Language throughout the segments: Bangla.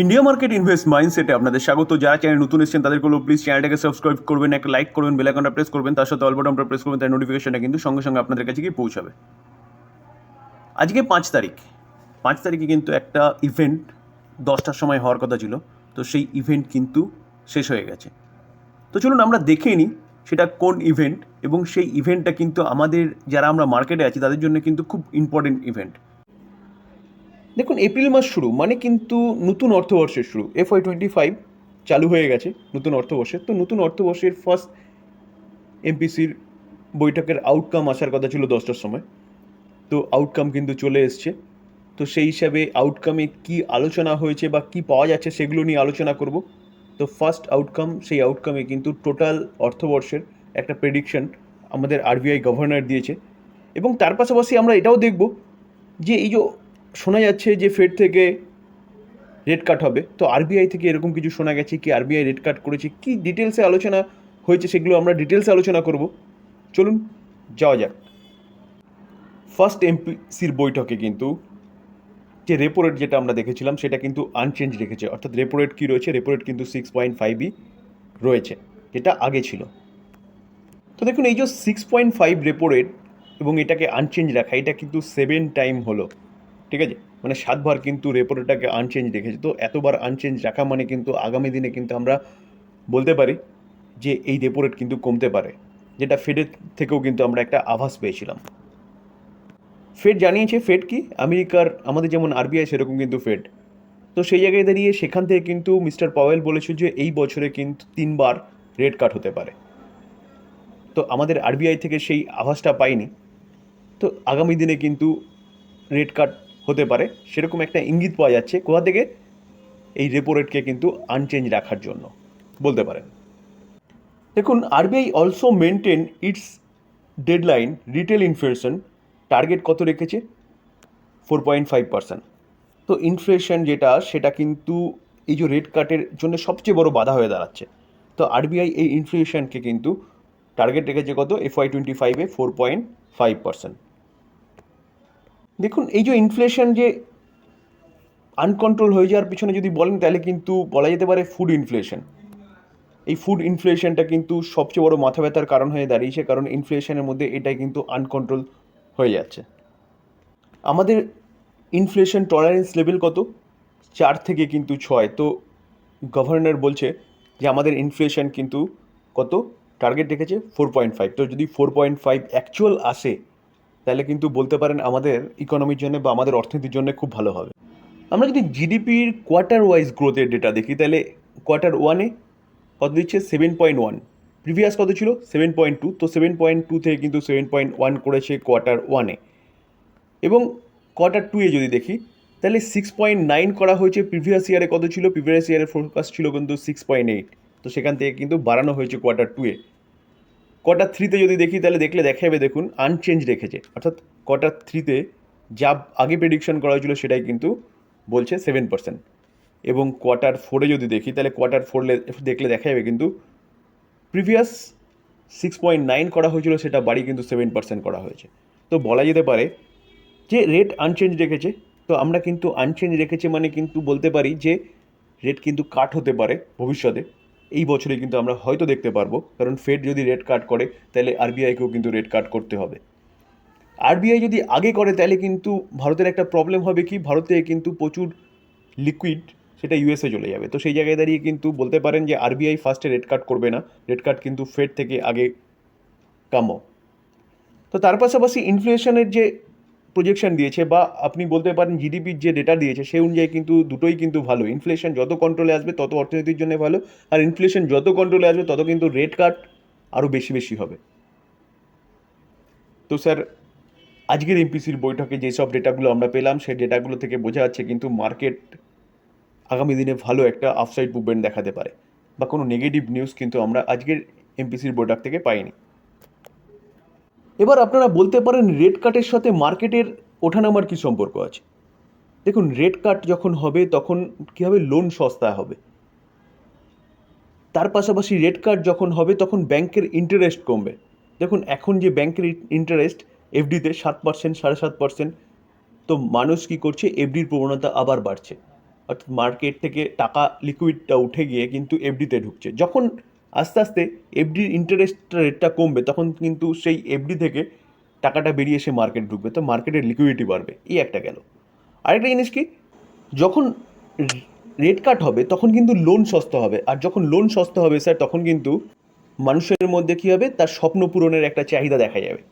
ইন্ডিয়া মার্কেট ইনভেস্ট মাইন্ডসেটে আপনাদের স্বাগত। যারা চ্যানেল নতুন এসেছেন তাদেরকে বলব প্লিজ চ্যানেলটাকে সাবস্ক্রাইব করবেন একটা লাইক করবেন বেল আইকনটা প্রেস করবেন, তার সাথে অল বাটনটা প্রেস করবেন তার নোটিফিকেশনটা কিন্তু সঙ্গে সঙ্গে আপনাদের কাছে গিয়ে পৌঁছাবে। আজকে পাঁচ তারিখ। পাঁচ তারিখে কিন্তু একটা ইভেন্ট দশটার সময় হওয়ার কথা ছিল, তো সেই ইভেন্ট কিন্তু শেষ হয়ে গেছে। তো চলুন আমরা দেখে নিই সেটা কোন ইভেন্ট এবং সেই ইভেন্টটা কিন্তু আমাদের, যারা আমরা মার্কেটে আছি, তাদের জন্য কিন্তু খুব ইম্পর্টেন্ট ইভেন্ট দেখুন এপ্রিল মাস শুরু মানে কিন্তু নতুন অর্থবর্ষের শুরু। এফ ওয়াই টোয়েন্টি ফাইভ চালু হয়ে গেছে নতুন অর্থবর্ষের তো নতুন অর্থবর্ষের ফার্স্ট এমপিসির বৈঠকের আউটকাম আসার কথা ছিল দশটার সময়। তো আউটকাম কিন্তু চলে এসছে। তো সেই হিসাবে আউটকামে কি আলোচনা হয়েছে বা কি পাওয়া যাচ্ছে সেগুলো নিয়ে আলোচনা করব। তো ফার্স্ট আউটকাম সেই আউটকামে কিন্তু টোটাল অর্থবর্ষের একটা প্রেডিকশন আমাদের আরবিআই গভর্নর দিয়েছে। এবং তার পাশাপাশি আমরা এটাও দেখব যে এই যে শোনা যাচ্ছে যে ফেড থেকে রেড কাট হবে। তো আরবিআই থেকে এরকম কিছু শোনা গেছে কি আরবিআই রেড কাট করেছে? কি ডিটেলসে আলোচনা হয়েছে সেগুলো আমরা ডিটেলসে আলোচনা করব। চলুন, যাওয়া যাক। ফার্স্ট এমপিসির বৈঠকে কিন্তু যে রেপো রেট যেটা আমরা দেখেছিলাম, সেটা কিন্তু আনচেঞ্জ রেখেছে। অর্থাৎ রেপো রেট কী রয়েছে? রেপো রেট কিন্তু সিক্স পয়েন্ট ফাইভই রয়েছে, যেটা আগে ছিল। তো দেখুন, এই যে six point five repo rate এবং এটাকে আনচেঞ্জ রাখা, এটা কিন্তু সেভেন টাইম হলো। ঠিক আছে? মানে সাতবার কিন্তু রেপো রেটটাকে আনচেঞ্জ রেখেছে তো এতবার আনচেঞ্জ রাখা মানে কিন্তু আগামী দিনে কিন্তু আমরা বলতে পারি যে এই রেপো রেট কিন্তু কমতে পারে, যেটা ফেডের থেকেও কিন্তু আমরা একটা আভাস পেয়েছিলাম। ফেড জানিয়েছে ফেড কি? আমেরিকার, আমাদের যেমন আরবিআই সেরকম কিন্তু ফেড তো সেই জায়গায় দাঁড়িয়ে সেখান থেকে কিন্তু মিস্টার পাওয়েল বলেছে যে এই বছরে কিন্তু তিনবার রেড কাট হতে পারে। তো আমাদের আরবিআই থেকে সেই আভাসটা পাইনি। তো আগামী দিনে কিন্তু রেড কাট হতে পারে, সেরকম একটা ইঙ্গিত পাওয়া যাচ্ছে কোথা থেকে? এই রেপো রেটকে কিন্তু আনচেঞ্জ রাখার জন্য, বলতে পারেন। দেখুন RBI also maintain its deadline retail inflation target কত রেখেছে? ফোর পয়েন্ট ফাইভ পার্সেন্ট তো ইনফ্লেশন যেটা, সেটা কিন্তু এই যে রেট কাটের জন্য সবচেয়ে বড় বাধা হয়ে দাঁড়াচ্ছে। তো আরবিআই এই ইনফ্লেশনকে কিন্তু টার্গেট রেখেছে কত? এফ ওয়াই টোয়েন্টি ফাইভে ফোর পয়েন্ট ফাইভ পার্সেন্ট দেখুন, এই যে ইনফ্লেশন যে আনকন্ট্রোল হয়ে যাওয়ার পিছনে যদি বলেন, তাহলে কিন্তু বলা যেতে পারে ফুড ইনফ্লেশন এই ফুড ইনফ্লেশনটা কিন্তু সবচেয়ে বড় মাথা ব্যথার কারণ হয়ে দাঁড়িয়েছে, কারণ ইনফ্লেশনের মধ্যে এটাই কিন্তু আনকন্ট্রোল হয়ে যাচ্ছে। আমাদের ইনফ্লেশন টলারেন্স লেভেল কত? চার থেকে কিন্তু ছয়। তো গভর্নর বলছে যে আমাদের ইনফ্লেশন কিন্তু কত? টার্গেট রেখেছে ফোর পয়েন্ট ফাইভ তো যদি ফোর পয়েন্ট ফাইভ অ্যাকচুয়াল আসে তাহলে কিন্তু বলতে পারেন আমাদের ইকোনমির জন্য বা আমাদের অর্থনীতির জন্য খুব ভালো হবে। আমরা যদি জিডিপির কোয়ার্টার ওয়াইজ গ্রোথের ডেটা দেখি, তাহলে কোয়ার্টার ওয়ানে কত দিচ্ছে? সেভেন পয়েন্ট ওয়ান প্রিভিয়াস কত ছিল? সেভেন পয়েন্ট টু তো সেভেন পয়েন্ট টু থেকে কিন্তু সেভেন পয়েন্ট ওয়ান করেছে কোয়ার্টার ওয়ানে এবং কোয়ার্টার টুয়ে যদি দেখি, তাহলে সিক্স পয়েন্ট নাইন করা হয়েছে প্রিভিয়াস ইয়ারে কত ছিল? প্রিভিয়াস ইয়ারের ফোরকাস্ট ছিল কিন্তু সিক্স পয়েন্ট এইট তো সেখান থেকে কিন্তু বাড়ানো হয়েছে কোয়ার্টার টুয়ে কোয়ার্টার থ্রিতে যদি দেখি, তাহলে দেখলে দেখা যাবে দেখুন আনচেঞ্জ রেখেছে। অর্থাৎ কোয়ার্টার থ্রিতে যা আগে প্রেডিকশন করা হয়েছিল, সেটাই কিন্তু বলছে সেভেন পার্সেন্ট এবং কোয়ার্টার ফোরে যদি দেখি, তাহলে কোয়ার্টার ফোর দেখলে দেখা যাবে কিন্তু প্রিভিয়াস সিক্স পয়েন্ট নাইন করা হয়েছিল, সেটা বাড়ি কিন্তু সেভেন পার্সেন্ট করা হয়েছে। তো বলা যেতে পারে যে রেট আনচেঞ্জ রেখেছে, তো আমরা কিন্তু আনচেঞ্জ রেখেছে মানে কিন্তু বলতে পারি যে রেট কিন্তু কাট হতে পারে ভবিষ্যতে। এই বছরে কিন্তু আমরা হয়তো দেখতে পারব। কারণ ফেড যদি রেট কাট করে, তাহলে আরবিআইকেও কিন্তু রেট কাট করতে হবে। আরবিআই যদি আগে করে, তাহলে কিন্তু ভারতের একটা প্রবলেম হবে কি? ভারতে কিন্তু প্রচুর লিকুইড সেটা ইউএসএ চলে যাবে। তো সেই জায়গায় দাঁড়িয়ে কিন্তু বলতে পারেন যে আরবিআই ফার্স্টে রেট কাট করবে না। রেট কাট কিন্তু ফেড থেকে আগে কামো। তো তার পাশাপাশি ইনফ্লেশনের যে প্রজেকশন দিয়েছে বা আপনি বলতে পারেন জিডিপির যে ডেটা দিয়েছে সেই অনুযায়ী কিন্তু দুটোই কিন্তু ভালো। ইনফ্লেশন যত কন্ট্রোলে আসবে, তত অর্থনীতির জন্য ভালো। আর ইনফ্লেশন যত কন্ট্রোলে আসবে, তত কিন্তু রেট কাট আরও বেশি বেশি হবে। তো স্যার আজকের এমপিসির বৈঠকে যেসব ডেটাগুলো আমরা পেলাম, সেই ডেটাগুলো থেকে বোঝা যাচ্ছে কিন্তু মার্কেট আগামী দিনে ভালো একটা আফসাইড মুভমেন্ট দেখাতে পারে। বা কোনো নেগেটিভ নিউজ কিন্তু আমরা আজকের এমপিসির বৈঠক থেকে পাইনি। এবার আপনারা বলতে পারেন রেড কাটের সাথে মার্কেটের ওঠানামার কী সম্পর্ক আছে? দেখুন রেড কাট যখন হবে, তখন কী হবে? লোন সস্তা হবে। তার পাশাপাশি রেড কার্ড যখন হবে, তখন ব্যাংকের ইন্টারেস্ট কমবে। দেখুন, এখন যে ব্যাংকের ইন্টারেস্ট এফডিতে সাত পার্সেন্ট সাড়ে সাত পার্সেন্ট তো মানুষ কী করছে? এফডির প্রবণতা আবার বাড়ছে। অর্থাৎ মার্কেট থেকে টাকা লিকুইডটা উঠে গিয়ে কিন্তু এফডিতে ঢুকছে। যখন আস্তে আস্তে এফডির ইন্টারেস্ট রেটটা কমবে, তখন কিন্তু সেই এফডি থেকে টাকাটা বেরিয়ে এসে মার্কেট ঢুকবে। তো মার্কেটের লিকুইডিটি বাড়বে, এই একটা গেল। আরেকটা জিনিস কি? যখন রেট কাট হবে, তখন কিন্তু লোন সস্তা হবে। আর যখন লোন সস্তা হবে স্যার তখন কিন্তু মানুষের মধ্যে কী হবে? তার স্বপ্ন পূরণের একটা চাহিদা দেখা যাবে।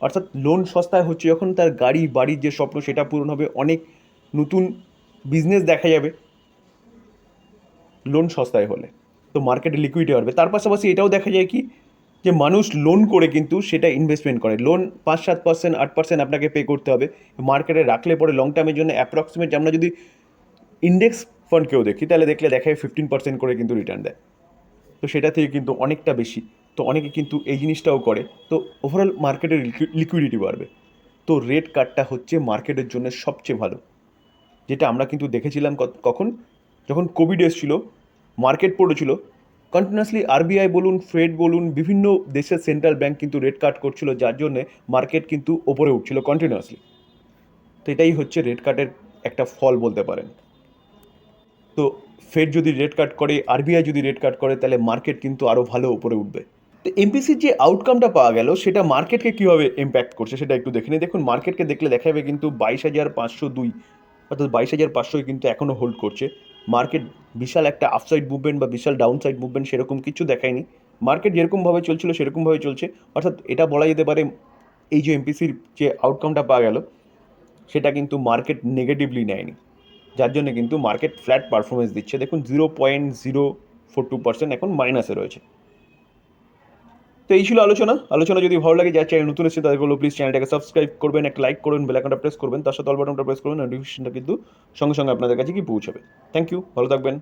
অর্থাৎ লোন সস্তায় হচ্ছে যখন তার গাড়ি, বাড়ির যে স্বপ্ন, সেটা পূরণ হবে, অনেক নতুন বিজনেস দেখা যাবে। লোন সস্তায় হলে। তো মার্কেটে লিকুইডি বাড়বে। তার পাশাপাশি এটাও দেখা যায় কি, যে মানুষ লোন করে কিন্তু সেটা ইনভেস্টমেন্ট করে। লোন পাঁচ, সাত পার্সেন্ট আট পার্সেন্ট আপনাকে পে করতে হবে। মার্কেটে রাখলে পরে লং টার্মের জন্য অ্যাপ্রক্সিমেট আমরা যদি ইন্ডেক্স ফান্ডকেও দেখি, তাহলে দেখলে দেখায় ফিফটিন পার্সেন্ট করে কিন্তু রিটার্ন দেয়। তো সেটা থেকে কিন্তু অনেকটা বেশি। তো অনেকে কিন্তু এই জিনিসটাও করে। তো ওভারঅল মার্কেটের লিকুইডিটি বাড়বে। তো রেট কার্ডটা হচ্ছে মার্কেটের জন্য সবচেয়ে ভালো। যেটা আমরা কিন্তু দেখেছিলাম কখন? যখন কোভিড এসেছিল মার্কেট পড়েছিল। কন্টিনিউয়াসলি আরবিআই বলুন ফেড বলুন, বিভিন্ন দেশের সেন্ট্রাল ব্যাংক কিন্তু রেট কাট করছিল, যার জন্যে মার্কেট কিন্তু ওপরে উঠছিল কন্টিনিউয়াসলি তো এটাই হচ্ছে রেট কাটের একটা ফল বলতে পারেন। তো ফেড যদি রেট কাট করে আরবিআই যদি রেট কাট করে, তাহলে মার্কেট কিন্তু আরও ভালো উপরে উঠবে। তো এমপিসির যে আউটকামটা পাওয়া গেল, সেটা মার্কেটকে কীভাবে ইম্প্যাক্ট করছে সেটা একটু দেখে নিই। দেখুন মার্কেটকে দেখলে দেখা যাবে কিন্তু বাইশ হাজার পাঁচশো দুই, অর্থাৎ বাইশ হাজার পাঁচশোই কিন্তু এখনও হোল্ড করছে। মার্কেট বিশাল একটা আপসাইড মুভমেন্ট বা বিশাল ডাউনসাইড মুভমেন্ট সেরকম কিছু দেখায়নি। মার্কেট যেরকমভাবে চলছিল, সেরকমভাবে চলছে। অর্থাৎ এটা বলা যেতে পারে এই যে এমপিসির যে আউটকামটা পাওয়া গেল, সেটা কিন্তু মার্কেট নেগেটিভলি নেয়নি। যার জন্য কিন্তু মার্কেট ফ্ল্যাট পারফরমেন্স দিচ্ছে। দেখুন zero point zero four two percent এখন মাইনাসে রয়েছে। তো এই ছিল আলোচনা। আলোচনা যদি ভালো লাগে, যার চ্যানেল নতুন এসেছে তাদের বলব প্লিজ চ্যানেলটাকে সাবস্ক্রাইব করবেন, একটা লাইক করবেন বেলাকনটা প্রেস করবেন, তার সাথে অল বাটনটা প্রেস করবেন নোটিফিকেশনটা কিন্তু সঙ্গে সঙ্গে আপনাদের কাছে কি পৌঁছাবে। থ্যাংক ইউ ভালো থাকবেন।